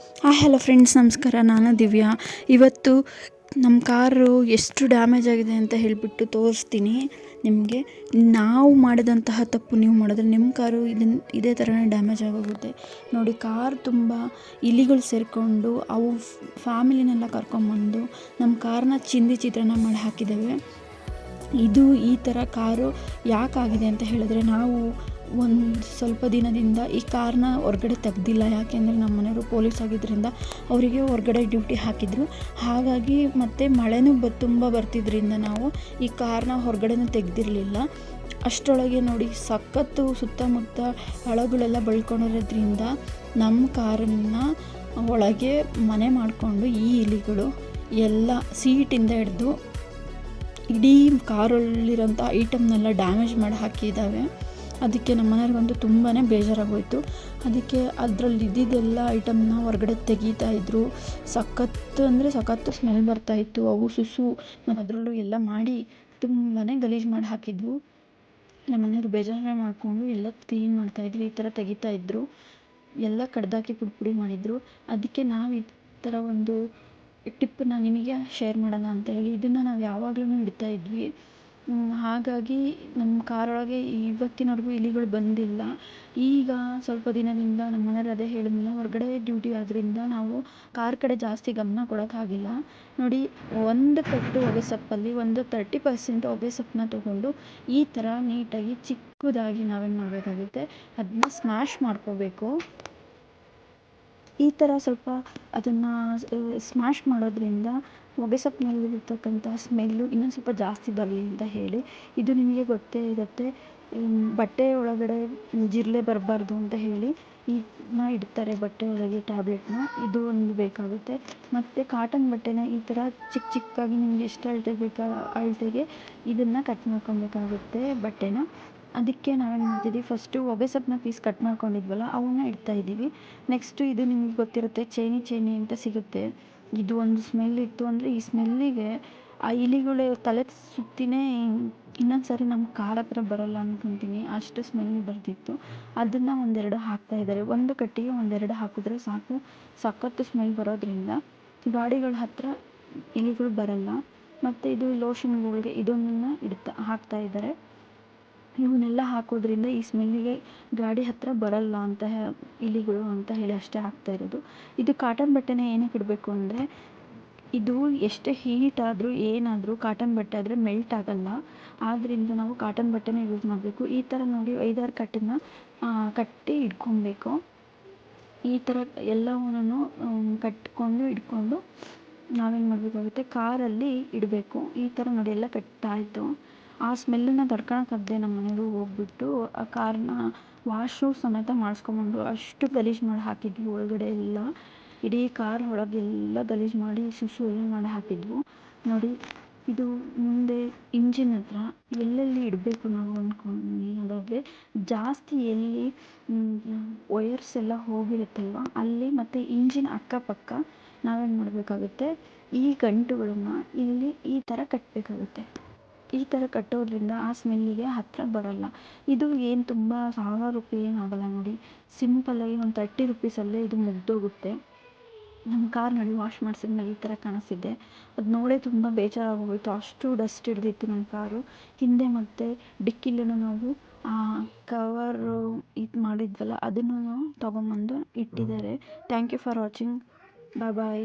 Hi hello friends ನಮಸ್ಕಾರ. ನಾನು ದಿವ್ಯಾ. ಇವತ್ತು ನಮ್ಮ ಕಾರು ಎಷ್ಟು ಡ್ಯಾಮೇಜ್ ಆಗಿದೆ ಅಂತ ಹೇಳಿಬಿಟ್ಟು ತೋರಿಸ್ತೀನಿ ನಿಮಗೆ. ನಾವು ಮಾಡಿದಂತಹ ತಪ್ಪು ನೀವು ಮಾಡಿದ್ರೆ ನಿಮ್ಮ ಕಾರು ಇದನ್ನ ಇದೇ ಥರನೇ ಡ್ಯಾಮೇಜ್ ಆಗೋಗುತ್ತೆ. ನೋಡಿ, ಕಾರ್ ತುಂಬ ಇಲಿಗಳು ಸೇರಿಕೊಂಡು ಅವು ಫ್ಯಾಮಿಲಿನೆಲ್ಲ ಕರ್ಕೊಂಬಂದು ನಮ್ಮ ಕಾರ್ನ ಚಿಂದಿ ಚಿತ್ರಣ ಮಾಡಿ ಹಾಕಿದ್ದೇವೆ ಇದು ಈ ಥರ ಕಾರು ಯಾಕಾಗಿದೆ ಅಂತ ಹೇಳಿದ್ರೆ ನಾವು ಒಂದು ಸ್ವಲ್ಪ ದಿನದಿಂದ ಈ ಕಾರ್ನ ಹೊರಗಡೆ ತೆಗ್ದಿಲ್ಲ. ಯಾಕೆಂದರೆ ನಮ್ಮ ಮನೆಯವರು ಪೊಲೀಸ್ ಆಗಿದ್ದರಿಂದ ಅವರಿಗೆ ಹೊರ್ಗಡೆ ಡ್ಯೂಟಿ ಹಾಕಿದರು. ಹಾಗಾಗಿ ಮತ್ತು ಮಳೆನೂ ಬ, ತುಂಬ ಬರ್ತಿದ್ದರಿಂದ ನಾವು ಈ ಕಾರ್ನ ಹೊರಗಡೆನೂ ತೆಗ್ದಿರಲಿಲ್ಲ. ಅಷ್ಟರೊಳಗೆ ನೋಡಿ ಸಖತ್ತು ಸುತ್ತಮುತ್ತ ಹಳಗಳೆಲ್ಲ ಬಳ್ಕೊಂಡಿರೋದ್ರಿಂದ ನಮ್ಮ ಕಾರನ್ನು ಒಳಗೆ ಮನೆ ಮಾಡಿಕೊಂಡು ಈ ಇಲಿಗಳು ಎಲ್ಲ ಸೀಟಿಂದ ಹಿಡ್ದು ಇಡೀ ಕಾರಲ್ಲಿರೋಂಥ ಐಟಮ್ನೆಲ್ಲ ಡ್ಯಾಮೇಜ್ ಮಾಡಿ, ಹಾಕಿದ್ದಾವೆ. ಅದಕ್ಕೆ ನಮ್ಮ ಮನೆಯವ್ರಿಗಂತೂ ತುಂಬಾ ಬೇಜಾರಾಗೋಯಿತು. ಅದಕ್ಕೆ ಅದರಲ್ಲಿ ಇದ್ದಿದ್ದೆಲ್ಲ ಐಟಮ್ನ ಹೊರ್ಗಡೆ ತೆಗೀತಾ ಇದ್ದರು ಸಖತ್ತು ಅಂದರೆ ಸಖತ್ತು ಸ್ಮೆಲ್ ಬರ್ತಾಯಿತ್ತು ಅವು, ಸುಸು ಅದರಲ್ಲೂ ಎಲ್ಲ ಮಾಡಿ ತುಂಬಾ ಗಲೀಜು ಮಾಡಿ ಹಾಕಿದ್ವು. ನಮ್ಮ ಮನೆಯವ್ರು ಬೇಜಾರೇ ಮಾಡಿಕೊಂಡು ಎಲ್ಲ ಕ್ಲೀನ್ ಮಾಡ್ತಾಯಿದ್ರು ಈ ಥರ ತೆಗಿತಾ ಇದ್ದರು ಎಲ್ಲ ಕಡ್ದಾಕಿ ಪುಡಿ ಪುಡಿ ಮಾಡಿದರು. ಅದಕ್ಕೆ ನಾವು ಈ ಥರ ಒಂದು ಟಿಪ್ಪನ್ನ ನಿಮಗೆ ಶೇರ್ ಮಾಡೋಣ ಅಂತ ಹೇಳಿ ಇದನ್ನು ನಾವು ಯಾವಾಗಲೂ ಇಡ್ತಾ ಇದ್ವಿ. ಹಾಗಾಗಿ ನಮ್ಮ ಕಾರೊಳಗೆ ಇವತ್ತಿನವರೆಗೂ ಇಲಿಗಳು ಬಂದಿಲ್ಲ. ಈಗ ಸ್ವಲ್ಪ ದಿನದಿಂದ ನಮ್ಮ ಮನೆಯವ್ರು ಅದೇ ಹೇಳಿದ್ನಲ್ಲ, ಹೊರಗಡೆ ಡ್ಯೂಟಿ ಆದ್ದರಿಂದ ನಾವು ಕಾರ್ ಕಡೆ ಜಾಸ್ತಿ ಗಮನ ಕೊಡೋಕ್ಕಾಗಿಲ್ಲ ನೋಡಿ, ಒಂದು ಕಟ್ಟು ಹೊಗೆ ಸೊಪ್ಪಲ್ಲಿ ಒಂದು ತರ್ಟಿ ಪರ್ಸೆಂಟ್ ಹೊಗೆ ಸೊಪ್ಪನ್ನ ತೊಗೊಂಡು ಈ ಥರ ನೀಟಾಗಿ ಚಿಕ್ಕದಾಗಿ ನಾವೇನು ಮಾಡಬೇಕಾಗುತ್ತೆ? ಅದನ್ನ ಸ್ಮ್ಯಾಶ್ ಮಾಡ್ಕೋಬೇಕು. ಈ ಥರ ಸ್ವಲ್ಪ ಅದನ್ನು ಸ್ಮ್ಯಾಶ್ ಮಾಡೋದರಿಂದ ಹೊಗೆ ಸೊಪ್ಪಿನಲ್ಲಿರ್ತಕ್ಕಂಥ ಸ್ಮೆಲ್ಲು ಇನ್ನೊಂದು ಸ್ವಲ್ಪ ಜಾಸ್ತಿ ಬರಲಿ ಅಂತ ಹೇಳಿ. ಇದು ನಿಮಗೆ ಗೊತ್ತೇ ಇರುತ್ತೆ. ಬಟ್ಟೆ ಒಳಗಡೆ ಜಿರಳೆ ಬರಬಾರ್ದು ಅಂತ ಹೇಳಿ ಇದನ್ನ ಇಡ್ತಾರೆ ಬಟ್ಟೆ ಒಳಗೆ ಟ್ಯಾಬ್ಲೆಟ್ನ ಇದು ಒಂದು ಬೇಕಾಗುತ್ತೆ. ಮತ್ತು ಕಾಟನ್ ಬಟ್ಟೆನ ಈ ಥರ ಚಿಕ್ಕ ಚಿಕ್ಕದಾಗಿ ನಿಮ್ಗೆ ಎಷ್ಟು ಅಳತೆ ಬೇಕಾ, ಅಳತೆಗೆ ಇದನ್ನು ಕಟ್ ಮಾಡ್ಕೊಳ್ಬೇಕಾಗುತ್ತೆ ಬಟ್ಟೆನ. ಅದಕ್ಕೆ ನಾವೇನು ಮಾಡ್ತಿದ್ದೀವಿ ಫಸ್ಟು ಹೊಗೆ ಸೊಪ್ಪನ್ನ ಪೀಸ್ ಕಟ್ ಮಾಡ್ಕೊಂಡಿದ್ವಲ್ಲ, ಅವನ್ನ ಇಡ್ತಾ ಇದ್ದೀವಿ. ನೆಕ್ಸ್ಟು ಇದು ನಿಮ್ಗೆ ಗೊತ್ತಿರುತ್ತೆ, ಚೇನಿ ಚೇನಿ ಅಂತ ಸಿಗುತ್ತೆ. ಇದು ಒಂದು ಸ್ಮೆಲ್ ಇತ್ತು ಅಂದರೆ ಈ ಸ್ಮೆಲ್ಲಿಗೆ ಆ ಇಲಿಗಳು ತಲೆ ಸುತ್ತಿನೇ ಇನ್ನೊಂದು ಸಾರಿ ನಮ್ಮ ಕಾರ್ ಹತ್ರ ಬರೋಲ್ಲ ಅನ್ಕೊತೀನಿ. ಅಷ್ಟು ಸ್ಮೆಲ್ ಬರ್ತಿತ್ತು ಅದನ್ನು ಒಂದೆರಡು ಹಾಕ್ತಾ ಇದ್ದಾರೆ. ಒಂದು ಕಟ್ಟಿಗೆ ಒಂದೆರಡು ಹಾಕಿದ್ರೆ ಸಾಕು. ಸಖತ್ತು ಸ್ಮೆಲ್ ಬರೋದ್ರಿಂದ ಗಾಡಿಗಳ ಹತ್ರ ಇಲಿಗಳು ಬರಲ್ಲ. ಮತ್ತು ಇದು ಲೋಷನ್ಗಳಿಗೆ ಇದೊಂದನ್ನು ಇಡ್ತಾ, ಹಾಕ್ತಾ ಇದ್ದಾರೆ. ಇವನ್ನೆಲ್ಲ ಹಾಕೋದ್ರಿಂದ ಈ ಸ್ಮೆಲ್ಲಿಗೆ ಗಾಡಿ ಹತ್ತಿರ ಬರಲ್ಲ ಅಂತ ಇಲಿಗಳು ಅಂತ ಹೇಳಿ ಅಷ್ಟೇ ಹಾಕ್ತಾ ಇರೋದು. ಇದು ಕಾಟನ್ ಬಟ್ಟೆನ ಏನಕ್ಕೆ ಇಡಬೇಕು ಅಂದರೆ, ಇದು ಎಷ್ಟೇ ಹೀಟ್ ಆದರೂ ಏನಾದರೂ ಕಾಟನ್ ಬಟ್ಟೆ ಆದರೆ ಮೆಲ್ಟ್ ಆಗಲ್ಲ. ಆದ್ದರಿಂದ ನಾವು ಕಾಟನ್ ಬಟ್ಟೆನ ಯೂಸ್ ಮಾಡಬೇಕು. ಈ ಥರ ನೋಡಿ ಐದಾರು ಕಟ್ಟನ್ನು ಕಟ್ಟಿ ಇಟ್ಕೊಬೇಕು. ಈ ಥರ ಎಲ್ಲವನ್ನು ಕಟ್ಕೊಂಡು ಇಟ್ಕೊಂಡು ನಾವೇನು ಮಾಡಬೇಕಾಗುತ್ತೆ, ಕಾರಲ್ಲಿ ಇಡಬೇಕು. ಈ ಥರ ನೋಡಿ ಎಲ್ಲ ಕಟ್ಟಾಯಿತು ಆ ಸ್ಮೆಲ್ಲನ್ನು ತಡ್ಕೊಳಕ್ಕಾಗದೆ ನಮ್ಮ ಮನೆಯವರು ಹೋಗ್ಬಿಟ್ಟು ಆ ಕಾರನ್ನ ವಾಶು ಸಮೇತ ಮಾಡಿಸ್ಕೊಂಬಂದು ಅಷ್ಟು ಗಲೀಜು ಮಾಡಿ ಹಾಕಿದ್ವಿ ಒಳಗಡೆ ಎಲ್ಲ. ಇಡೀ ಕಾರ್ ಒಳಗೆಲ್ಲ ಗಲೀಜು ಮಾಡಿ ಶಿಶು ಎಲ್ಲ ಮಾಡಿ ಹಾಕಿದ್ವು. ನೋಡಿ, ಇದು ಮುಂದೆ ಇಂಜಿನ್ ಹತ್ರ ಎಲ್ಲೆಲ್ಲಿ ಇಡಬೇಕು ನಾವು ಅಂದ್ಕೊಂಡು ಅದಾದರೆ ಜಾಸ್ತಿ ಎಲ್ಲಿ ವಯರ್ಸ್ ಎಲ್ಲ ಹೋಗಿರುತ್ತಲ್ವ, ಅಲ್ಲಿ ಮತ್ತು ಇಂಜಿನ್ ಅಕ್ಕಪಕ್ಕ ನಾವೇನು ಮಾಡಬೇಕಾಗುತ್ತೆ, ಈ ಗಂಟುಗಳನ್ನು ಇಲ್ಲಿ ಈ ಥರ ಕಟ್ಟಬೇಕಾಗುತ್ತೆ ಈ ಥರ ಕಟ್ಟೋದ್ರಿಂದ ಆ ಸ್ಮೆಲ್ಲಿಗೆ ಹತ್ತಿರ ಬರೋಲ್ಲ. ಇದು ಏನು ತುಂಬ ಸಾವಿರಾರು ರೂಪಾಯಿ ಏನು ಆಗೋಲ್ಲ ನೋಡಿ. ಸಿಂಪಲ್ಲಾಗಿ ಒಂದು ತರ್ಟಿ ರುಪೀಸಲ್ಲೇ ಇದು ಮುಗಿದೋಗುತ್ತೆ. ನಮ್ಮ ಕಾರ್ ನೋಡಿ ವಾಶ್ ಮಾಡಿಸಿದ್ಮೇಲೆ ಈ ಥರ ಕಾಣಿಸ್ತಿದೆ. ಅದು ನೋಡೇ ತುಂಬ ಬೇಜಾರಾಗೋಗಿತ್ತು ಅಷ್ಟು ಡಸ್ಟ್ ಹಿಡ್ದಿತ್ತು ನಮ್ಮ ಕಾರು. ಹಿಂದೆ ಮತ್ತೆ ಡಿಕ್ಕಿಲೂ ನಾವು ಕವರು ಇದು ಮಾಡಿದ್ವಲ್ಲ, ಅದನ್ನು ತೊಗೊಂಬಂದು ಇಟ್ಟಿದ್ದಾರೆ. Thank you for watching bye bye